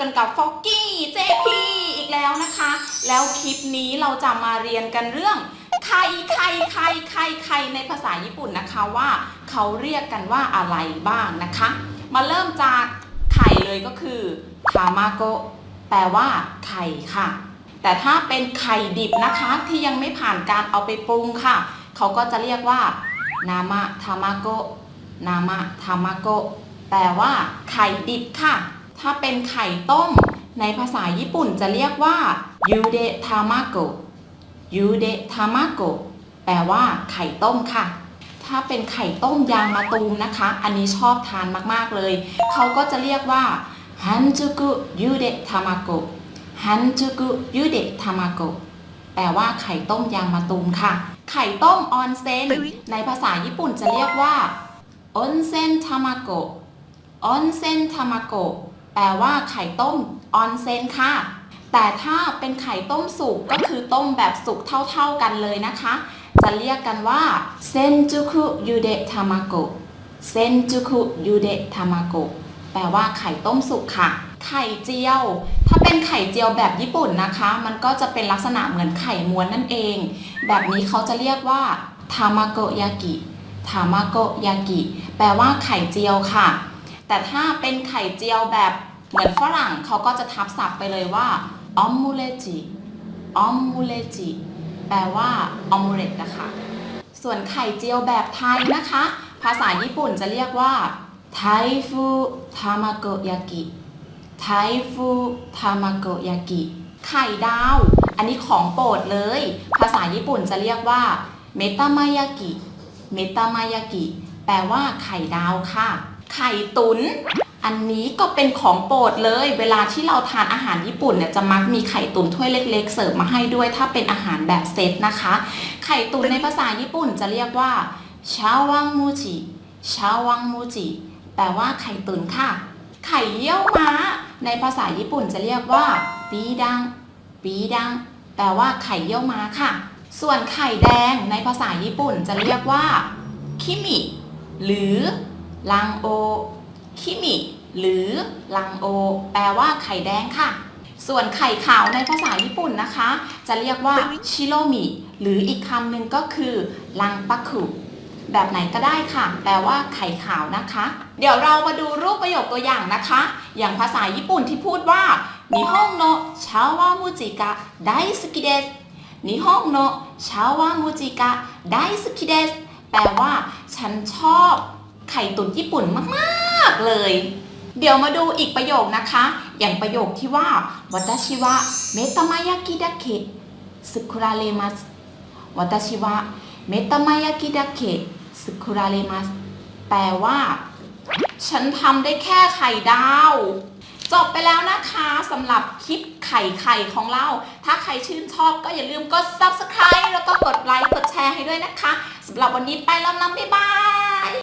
กันกับฟอกกี้เจพีอีกแล้วนะคะ แล้วคลิปนี้เราจะมาเรียนกันเรื่องไข่ไข่ไข่ไข่ไข่ในภาษาญี่ปุ่นนะคะว่าเขาเรียกกันว่าอะไรบ้างนะคะ มาเริ่มจากไข่เลยก็คือทามาโกแปลว่าไข่ค่ะ แต่ถ้าเป็นไข่ดิบนะคะที่ยังไม่ผ่านการเอาไปปรุงค่ะ เขาก็จะเรียกว่านามะทามาโกนามะทามาโกแปลว่าไข่ดิบค่ะ ถ้าเป็นไข่ต้ม ในภาษาญี่ปุ่นจะเรียกว่ายูเดทามาโกะยูเดทามาโกะแปลว่าไข่ต้มค่ะ ถ้าเป็นไข่ต้มยางมะตูมนะคะ อันนี้ชอบทานมากๆเลย เขาก็จะเรียกว่าฮันจูกุยูเดทามาโกะฮันจูกุยูเดทามาโกะแปลว่าไข่ต้มยางมะตูมค่ะ ไข่ต้มออนเซนในภาษาญี่ปุ่นจะเรียกว่าออนเซนทามาโกะออนเซนทามาโกะ แปลว่าไข่ต้มออนเซนค่ะ แต่ถ้าเป็นไข่ต้มสุกก็คือต้มแบบสุกเท่าๆกันเลยนะคะ จะเรียกกันว่าเซนจูคุยูเดะทามาโกะเซนจูคุยูเดะทามาโกะแปลว่าไข่ต้มสุกค่ะ ไข่เจียว ถ้าเป็นไข่เจียวแบบญี่ปุ่นนะคะ มันก็จะเป็นลักษณะเหมือนไข่ม้วนนั่นเอง แบบนี้เขาจะเรียกว่าทามาโกยากิทามาโกยากิแปลว่าไข่เจียวค่ะ แต่ถ้าเป็นไข่เจียวแบบ เหมือนฝรั่งเขาก็จะทับศัพท์ไปเลยว่าออมมูเลจิออมมูเลจิแปลว่าออมมูเลตนะคะส่วนไข่เจียวแบบไทยนะคะ ภาษาญี่ปุ่นจะเรียกว่าไทฟูทามาโกยากิไทฟูทามาโกยากิไข่ดาว อันนี้ของโปรดเลย ภาษาญี่ปุ่นจะเรียกว่าเมตามายากิเมตามายากิแปลว่าไข่ดาวค่ะ ไข่ตุน อันนี้ก็เป็นของโปรดเลย เวลาที่เราทานอาหารญี่ปุ่นเนี่ยจะมักมีไข่ตุ๋นถ้วยเล็ก ๆ เสิร์ฟมาให้ด้วย ถ้าเป็นอาหารแบบเซตนะคะ ไข่ตุ๋นในภาษาญี่ปุ่นจะเรียกว่าชาวังมูจิชาวังมูจิแปลว่าไข่ตุ๋นค่ะ ไข่เยี่ยวม้า ในภาษาญี่ปุ่นจะเรียกว่าปีดังปีดังแปลว่าไข่เยี่ยวม้าค่ะ ส่วนไข่แดงในภาษาญี่ปุ่นจะเรียกว่าคิมิหรือลังโอ หรือลังโอ แปลว่าไข่แดงค่ะ ส่วนไข่ขาวในภาษาญี่ปุ่นนะคะ จะเรียกว่าชิโรมิหรืออีกคำหนึ่งก็คือลังปักคุแบบไหนก็ได้ค่ะ แปลว่าไข่ขาวนะคะ เดี๋ยวเรามาดูรูปประโยคตัวอย่างนะคะ อย่างภาษาญี่ปุ่นที่พูดว่านิฮงโนชาวามูจิกะไดสกิเดสนิฮงโนชาวามูจิกะไดสกิเดสแปลว่า ฉันชอบไข่ตุ๋นญี่ปุ่นมาก ๆ เลย เดี๋ยวมาดูอีกประโยคนะคะ อย่างประโยคที่ว่าวัตชิวะเมตามายากิดะเคะสึคุระเรมัสวัตชิวะเมตามายากิดะเคะสึคุระเรมัสแปลว่า ฉันทำได้แค่ไข่ดาวจบไปแล้วนะคะสำหรับคลิปไข่ไข่ของเรา ถ้าใครชื่นชอบก็อย่าลืมกด subscribe แล้วก็กดไลค์กดแชร์ให้ด้วยนะคะสำหรับวันนี้ไปแล้วนะบ๊ายบาย